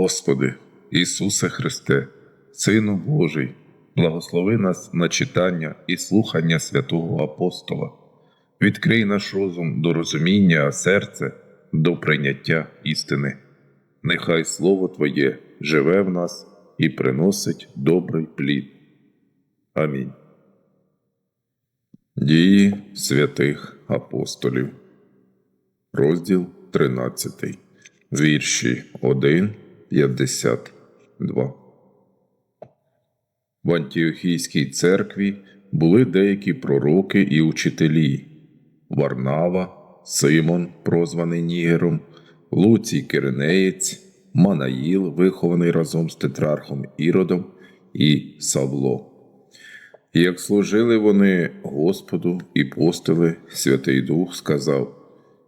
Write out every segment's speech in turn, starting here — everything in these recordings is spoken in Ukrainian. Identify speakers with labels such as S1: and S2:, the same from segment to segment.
S1: Господи, Ісусе Христе, Сину Божий, благослови нас на читання і слухання святого Апостола, відкрий наш розум до розуміння, а серце до прийняття істини. Нехай Слово Твоє живе в нас і приносить добрий плід. Амінь. Дії святих апостолів, розділ 13, вірші 1, 52. В Антіохійській церкві були деякі пророки і учителі Варнава, Симон, прозваний Нігером, Луцій Киринеєць, Манаїл, вихований разом з тетрархом Іродом, і Савло. І як служили вони Господу і постили, Святий Дух сказав: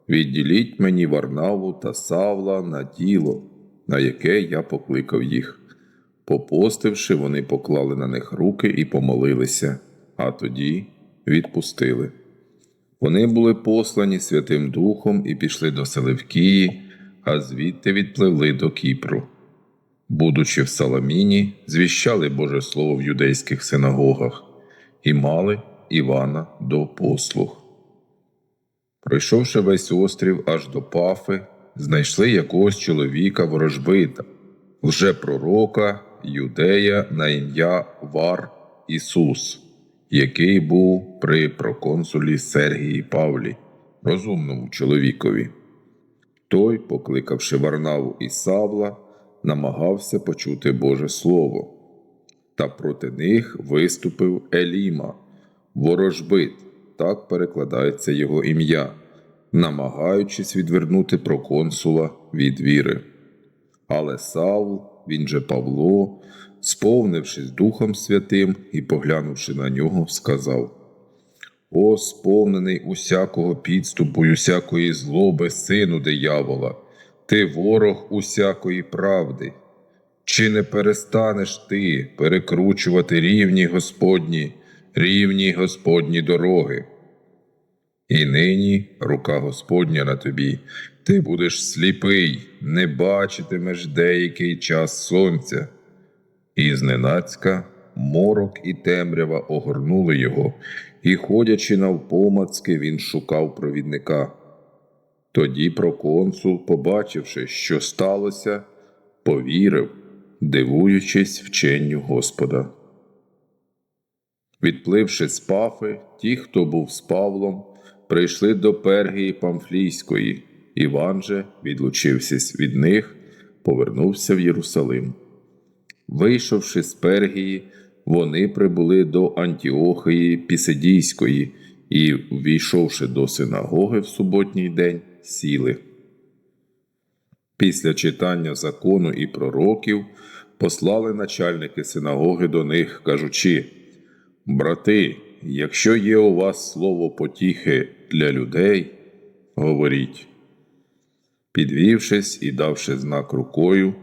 S1: Відділіть мені Варнаву та Савла на діло, на яке я покликав їх. Попостивши, вони поклали на них руки і помолилися, а тоді відпустили. Вони були послані Святим Духом і пішли до Селевкії, а звідти відпливли до Кіпру. Будучи в Саламіні, звіщали Боже Слово в юдейських синагогах і мали Івана до послуг. Пройшовши весь острів аж до Пафи, знайшли якогось чоловіка ворожбита, лжепророка Юдея на ім'я Вар Ісус, який був при проконсулі Сергії Павлі, розумному чоловікові. Той, покликавши Варнаву і Савла, намагався почути Боже Слово. Та проти них виступив Еліма, ворожбит, так перекладається його ім'я, намагаючись відвернути проконсула від віри. Але Савл, він же Павло, сповнившись Духом Святим і поглянувши на нього, сказав: О, сповнений усякого підступу й усякої злоби, сину диявола, ти ворог усякої правди. Чи не перестанеш ти перекручувати рівні Господні, рівні Господні дороги? І нині рука Господня на тобі, ти будеш сліпий, не бачитимеш деякий час сонця. І зненацька морок і темрява огорнули його, і, ходячи навпомацки, він шукав провідника. Тоді проконсул, побачивши, що сталося, повірив, дивуючись вченню Господа. Відпливши з Пафи, ті, хто був з Павлом, прийшли до Пергії Памфлійської. Іван же, відлучившись від них, повернувся в Єрусалим. Вийшовши з Пергії, вони прибули до Антіохії Пісидійської і, ввійшовши до синагоги в суботній день, сіли. Після читання закону і пророків послали начальники синагоги до них, кажучи: Брати, якщо є у вас слово потіхи для людей, говоріть. Підвівшись і давши знак рукою,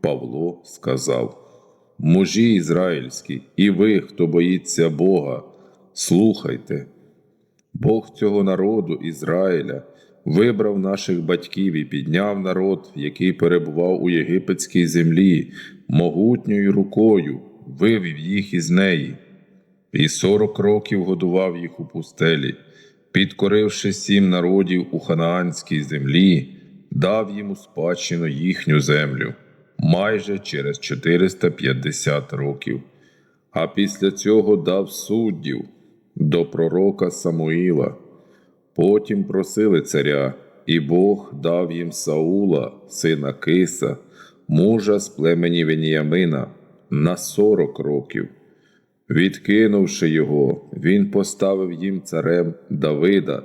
S1: Павло сказав: Мужі ізраїльські, і ви, хто боїться Бога, слухайте. Бог цього народу Ізраїля вибрав наших батьків і підняв народ, який перебував у єгипетській землі, могутньою рукою, вивів їх із неї, і сорок років годував їх у пустелі, підкоривши сім народів у ханаанській землі, дав їм у спадщину їхню землю майже через 450 років. А після цього дав суддів до пророка Самуїла. Потім просили царя, і Бог дав їм Саула, сина Киса, мужа з племені Веніямина, на сорок років. Відкинувши його, він поставив їм царем Давида,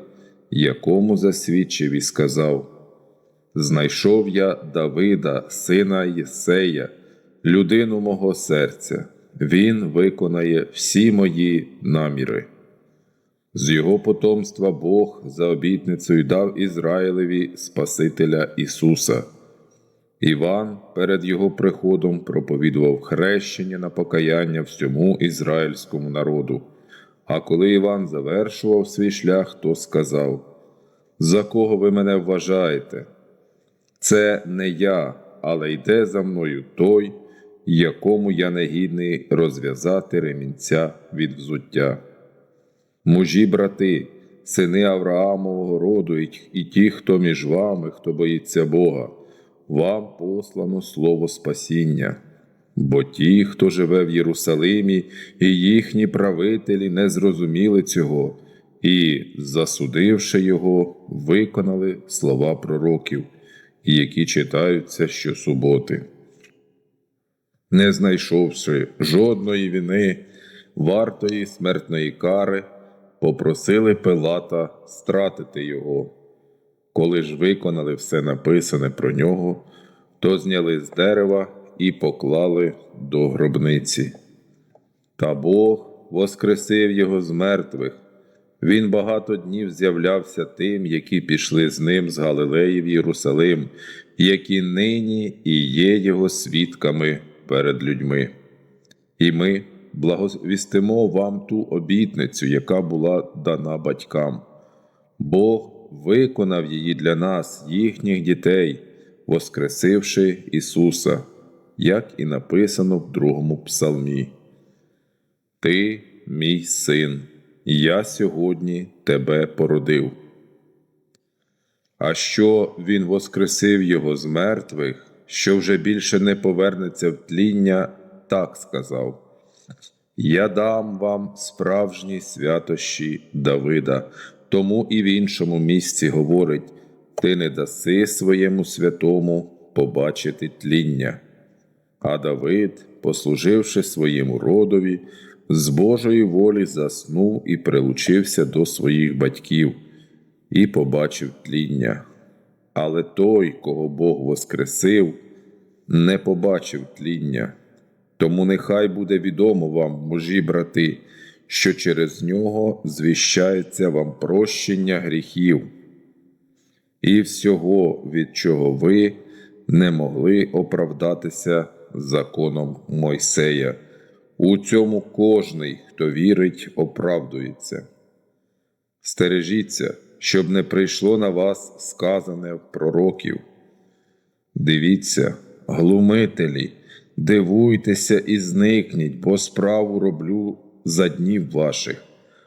S1: якому засвідчив і сказав: Знайшов я Давида, сина Єсея, людину мого серця, він виконає всі мої наміри. З його потомства Бог за обітницею дав Ізраїлеві Спасителя Ісуса. Іван перед його приходом проповідував хрещення на покаяння всьому ізраїльському народу. А коли Іван завершував свій шлях, то сказав: За кого ви мене вважаєте? Це не я, але йде за мною той, якому я не гідний розв'язати ремінця від взуття. Мужі, брати, сини Авраамового роду, і, ті, хто між вами, хто боїться Бога, вам послано слово спасіння. Бо ті, хто живе в Єрусалимі, і їхні правителі не зрозуміли цього, і, засудивши його, виконали слова пророків, які читаються щосуботи. Не знайшовши жодної вини, вартої смертної кари, попросили Пилата стратити його. Коли ж виконали все написане про нього, то зняли з дерева і поклали до гробниці. Та Бог воскресив його з мертвих. Він багато днів з'являвся тим, які пішли з ним з Галилеї в Єрусалим, які нині і є його свідками перед людьми. І ми благовістимо вам ту обітницю, яка була дана батькам. Бог виконав її для нас, їхніх дітей, воскресивши Ісуса, як і написано в другому псалмі. Ти, мій син, я сьогодні тебе породив. А що він воскресив його з мертвих, що вже більше не повернеться в тління, так сказав. Я дам вам справжні святощі Давида, тому і в іншому місці говорить: ти не даси своєму святому побачити тління. А Давид, послуживши своєму родові, з Божої волі заснув і прилучився до своїх батьків, і побачив тління. Але той, кого Бог воскресив, не побачив тління. Тому нехай буде відомо вам, мужі брати, що через нього звіщається вам прощення гріхів і всього, від чого ви не могли оправдатися законом Мойсея. У цьому кожний, хто вірить, оправдується. Стережіться, щоб не прийшло на вас сказане пророків. Дивіться, глумителі, дивуйтеся і зникніть, бо справу роблю за днів ваших,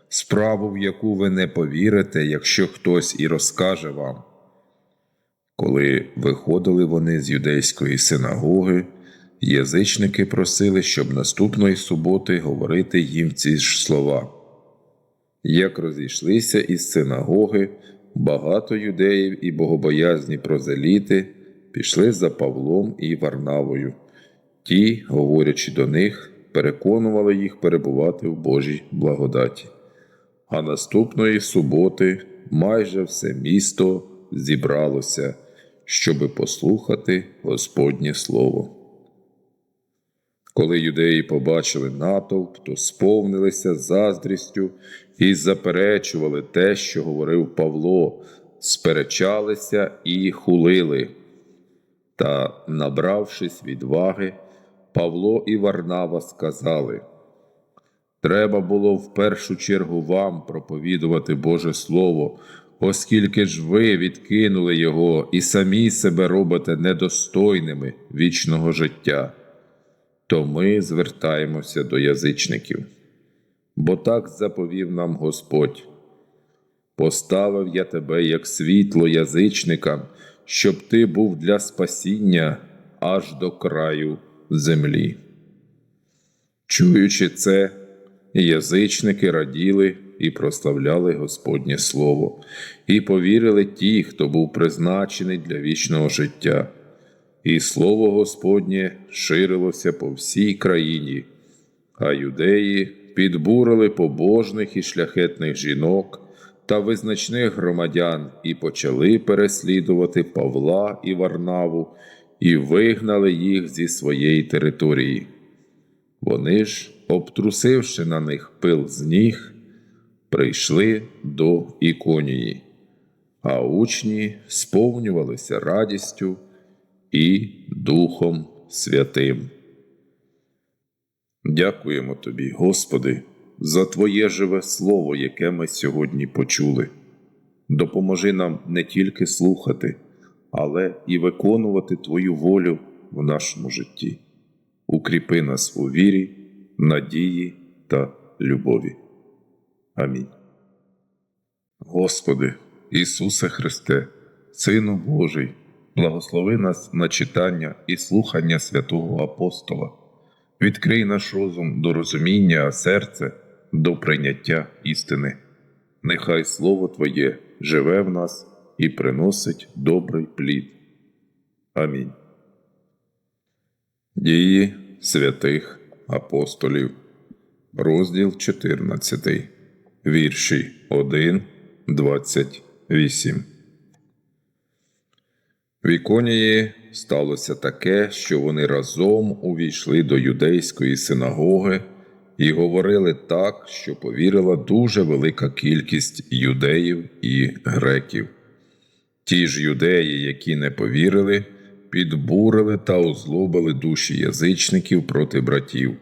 S1: справу, в яку ви не повірите, якщо хтось і розкаже вам. Коли виходили вони з юдейської синагоги, язичники просили, щоб наступної суботи говорити їм ці ж слова. Як розійшлися із синагоги, багато юдеїв і богобоязні прозеліти пішли за Павлом і Варнавою. Ті, говорячи до них, переконували їх перебувати в Божій благодаті. А наступної суботи майже все місто зібралося, щоби послухати Господнє Слово. Коли юдеї побачили натовп, то сповнилися заздрістю і заперечували те, що говорив Павло, сперечалися і хулили. Та, набравшись відваги, Павло і Варнава сказали: Треба було в першу чергу вам проповідувати Боже Слово, оскільки ж ви відкинули його і самі себе робите недостойними вічного життя то ми звертаємося до язичників. Бо так заповів нам Господь. Поставив я тебе як світло язичникам, щоб ти був для спасіння аж до краю землі. Чуючи це, язичники раділи і прославляли Господнє Слово, і повірили ті, хто був призначений для вічного життя і слово Господнє ширилося по всій країні, а юдеї підбурили побожних і шляхетних жінок та визначних громадян і почали переслідувати Павла і Варнаву і вигнали їх зі своєї території. Вони ж, обтрусивши на них пил з ніг, прийшли до іконії, а учні сповнювалися радістю і Духом Святим. Дякуємо Тобі, Господи, за Твоє живе Слово, яке ми сьогодні почули. Допоможи нам не тільки слухати, але і виконувати Твою волю в нашому житті. Укріпи нас у вірі, надії та любові. Амінь. Господи, Ісусе Христе, Сину Божий, благослови нас на читання і слухання святого Апостола. Відкрий наш розум до розуміння, а серце до прийняття істини. Нехай Слово Твоє живе в нас і приносить добрий плід. Амінь. Дії святих апостолів, розділ 14, вірші 1, 28. В Іконії сталося таке, що вони разом увійшли до юдейської синагоги і говорили так, що повірила дуже велика кількість юдеїв і греків. Ті ж юдеї, які не повірили, підбурили та озлобили душі язичників проти братів.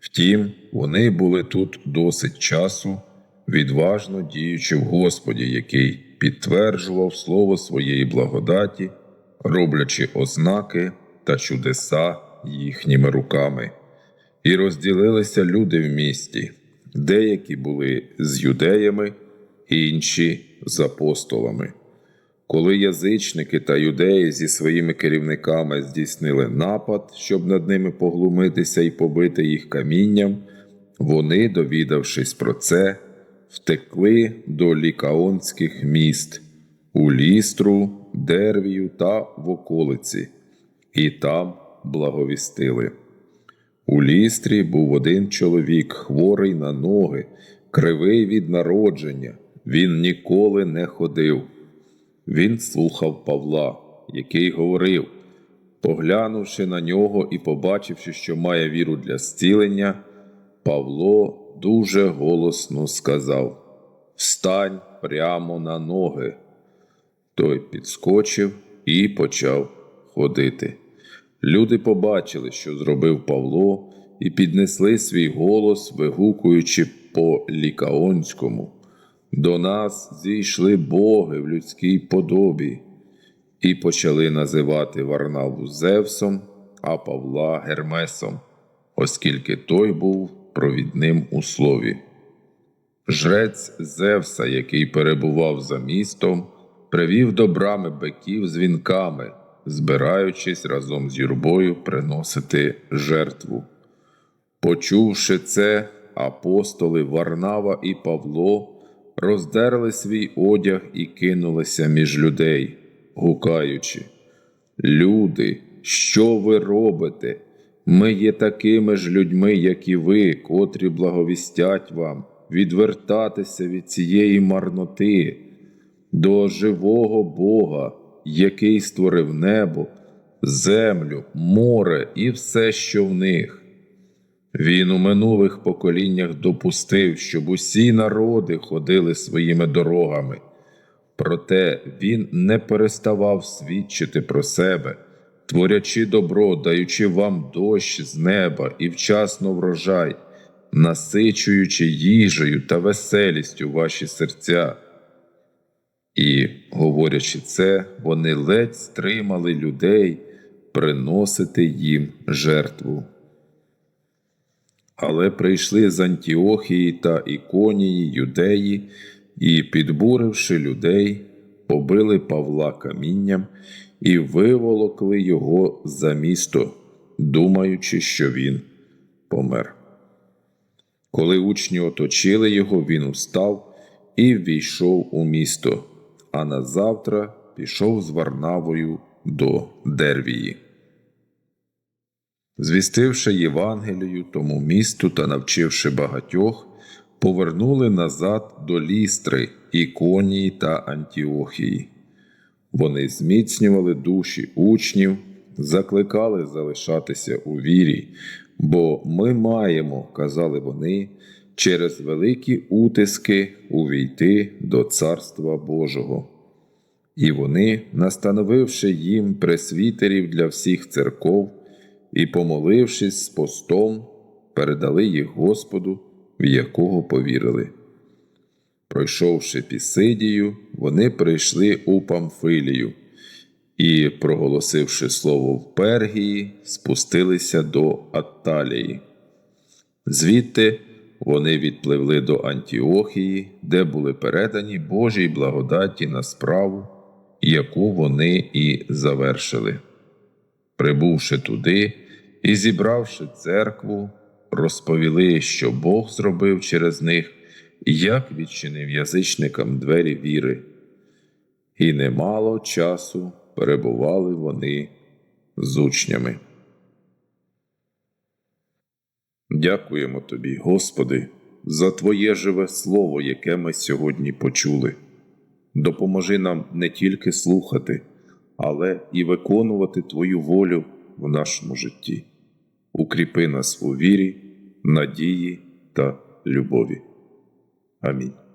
S1: Втім, вони були тут досить часу, відважно діючи в Господі, який підтверджував слово своєї благодаті, роблячи ознаки та чудеса їхніми руками. І розділилися люди в місті, деякі були з юдеями, інші з апостолами. Коли язичники та юдеї зі своїми керівниками здійснили напад, щоб над ними поглумитися і побити їх камінням, вони, довідавшись про це, втекли до лікаонських міст у лістру, дервію та в околиці, і там благовістили. У лістрі був один чоловік, хворий на ноги, кривий від народження. Він ніколи не ходив. Він слухав Павла, який говорив, поглянувши на нього і побачивши, що має віру для зцілення, Павло дуже голосно сказав: Встань прямо на ноги. Той підскочив і почав ходити. Люди побачили, що зробив Павло, і піднесли свій голос, вигукуючи по лікаонському. До нас зійшли боги в людській подобі, і почали називати Варнаву Зевсом, а Павла Гермесом, оскільки той був провідним у слові. Жрець Зевса, який перебував за містом, привів до брами биків з вінками, збираючись разом з юрбою приносити жертву. Почувши це, апостоли Варнава і Павло роздерли свій одяг і кинулися між людей, гукаючи: Люди, що ви робите? Ми є такими ж людьми, як і ви, котрі благовістять вам, відвертатися від цієї марноти, до живого Бога, який створив небо, землю, море і все, що в них. Він у минулих поколіннях допустив, щоб усі народи ходили своїми дорогами. Проте він не переставав свідчити про себе, творячи добро, даючи вам дощ з неба і вчасно врожай, насичуючи їжею та веселістю ваші серця. І, говорячи це, вони ледь стримали людей приносити їм жертву. Але прийшли з Антіохії та Іконії юдеї і, підбуривши людей, побили Павла камінням і виволокли його за місто, думаючи, що він помер. Коли учні оточили його, він устав і ввійшов у місто, а назавтра пішов з Варнавою до Дервії. Звістивши Євангелію тому місту та навчивши багатьох, повернули назад до лістри, Іконії та Антіохії. Вони зміцнювали душі учнів, закликали залишатися у вірі, бо ми маємо, казали вони, через великі утиски увійти до Царства Божого. І вони, настановивши їм пресвітерів для всіх церков, і, помолившись з постом, передали їх Господу, в якого повірили. Пройшовши Пісидію, вони прийшли у Памфилію і, проголосивши слово в Пергії, спустилися до Атталії. Звідти вони відпливли до Антіохії, де були передані Божій благодаті на справу, яку вони і завершили. Прибувши туди і зібравши церкву, розповіли, що Бог зробив через них, як відчинив язичникам двері віри. І немало часу перебували вони з учнями. Дякуємо тобі, Господи, за Твоє живе слово, яке ми сьогодні почули. Допоможи нам не тільки слухати, але і виконувати Твою волю в нашому житті. Укріпи нас у вірі, надії та любові. Амінь.